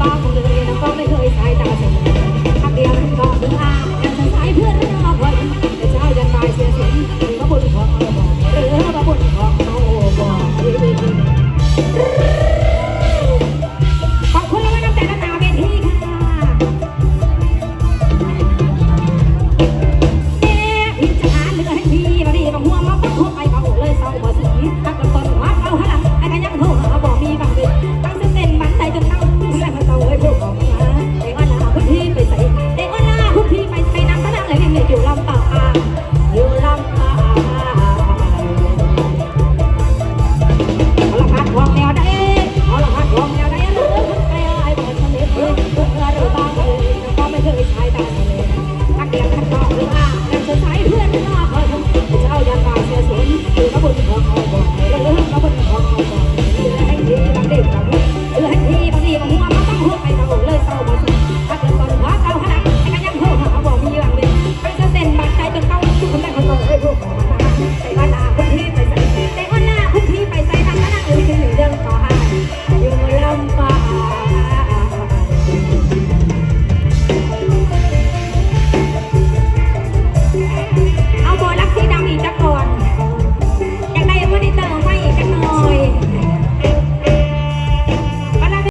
Bible. หรือว่าแอคเซอร์ไซ